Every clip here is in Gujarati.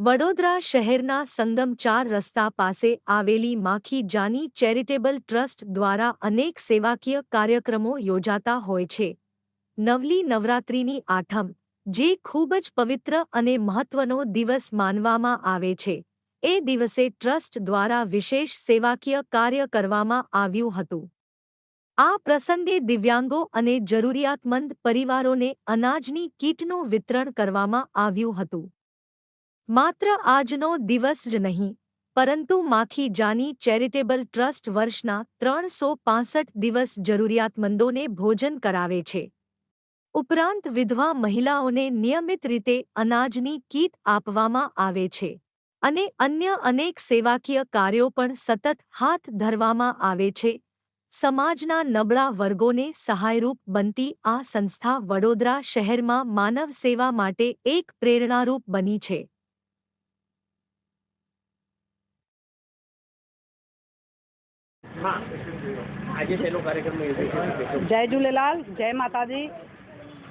વડોદરા શહેરના સંગમ ચાર રસ્તા પાસે આવેલી માખી જાની ચેરિટેબલ ટ્રસ્ટ દ્વારા અનેક સેવાકીય કાર્યક્રમો યોજાતા હોય છે. નવલી નવરાત્રિની આઠમ, જે ખૂબ જ પવિત્ર અને મહત્વનો દિવસ માનવામાં આવે છે. એ દિવસે ટ્રસ્ટ દ્વારા વિશેષ સેવાકીય કાર્ય કરવામાં આવ્યું હતું. આ પ્રસંગે દિવ્યાંગો અને જરૂરિયાતમંદ પરિવારોને અનાજની કીટનું વિતરણ કરવામાં આવ્યું હતું. માત્ર આજનો દિવસ જ નહીં, પરંતુ માખી જાની ચેરિટેબલ ટ્રસ્ટ વર્ષના ત્રણસો પાંસઠ દિવસ જરૂરિયાતમંદોને ભોજન કરાવે છે. ઉપરાંત વિધવા મહિલાઓને નિયમિત રીતે અનાજની કીટ આપવામાં આવે છે અને અન્ય અનેક સેવાકીય કાર્યો પણ સતત હાથ ધરવામાં આવે છે. સમાજના નબળા વર્ગોને સહાયરૂપ બનતી આ સંસ્થા વડોદરા શહેરમાં માનવ સેવા માટે એક પ્રેરણારૂપ બની છે. જય ઝૂલેલાલ જય માતાજી.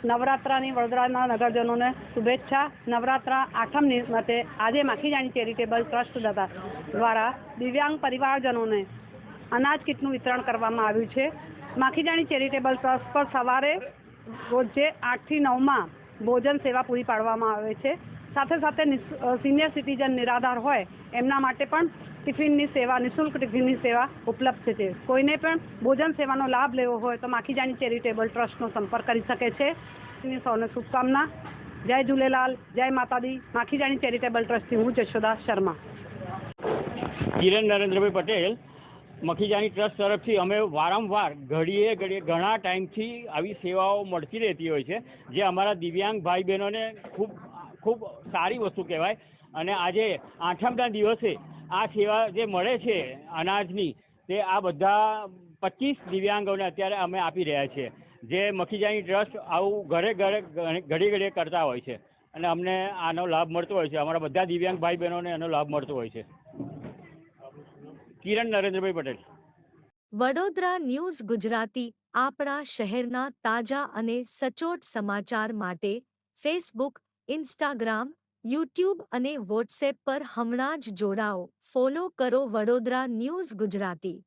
નવરાત્રાની વડોદરાના નગરજનોને શુભેચ્છા. નવરાત્રા આઠમ નિમિત્તે આજે માખીજાણી ચેરિટેબલ ટ્રસ્ટ દ્વારા દિવ્યાંગ પરિવારજનોને અનાજ કીટનું વિતરણ કરવામાં આવ્યું છે. માખીજાણી ચેરિટેબલ ટ્રસ્ટ પર સવારે રોજે આઠથી નવમાં ભોજન સેવા પૂરી પાડવામાં આવે છે. સાથે સાથે સિનિયર સિટીઝન નિરાધાર હોય, એમના માટે પણ ટિફિનની સેવા, નિઃશુલ્ક ટિફિનની સેવા ઉપલબ્ધ છે. કોઈને પણ ભોજન સેવાનો લાભ લેવો હોય તો માખીજાની ચેરિટેબલ ટ્રસ્ટનો સંપર્ક કરી શકે છે. સૌને શુભકામના. જય ઝૂલેલાલ જય માતાદી માખીજાણી ચેરિટેબલ ટ્રસ્ટથી હું જશોદા શર્મા. કિરણ નરેન્દ્રભાઈ પટેલ, મખીજાની ટ્રસ્ટ તરફથી અમે વારંવાર ઘડીએ ઘડીએ ઘણા ટાઈમથી આવી સેવાઓ મળતી રહેતી હોય છે, જે અમારા દિવ્યાંગ ભાઈ બહેનોને ખૂબ ખૂબ સારી વસ્તુ કહેવાય. અને આજે આઠમના દિવસે આ સેવા જે મળે છે અનાજની, તે આ બધા પચીસ દિવ્યાંગોને અત્યારે અમે આપી રહ્યા છીએ. જે મખીજાની ટ્રસ્ટ આવું ઘરે ઘરે ઘડી ઘડીએ કરતા હોય છે. અને અમને આનો લાભ મળતો હોય છે. અમારા બધા દિવ્યાંગ ભાઈ બહેનોને આનો લાભ મળતો હોય છે. કિરણ નરેન્દ્રભાઈ પટેલ. વડોદરા ન્યૂઝ ગુજરાતી, આપણા શહેરના તાજા અને સચોટ સમાચાર માટે ફેસબુક ઇન્સ્ટાગ્રામ યુટ્યુબ અને વોટ્સએપ પર હમણાં જ જોડાઓ. ફોલો કરો વડોદરા ન્યૂઝ ગુજરાતી.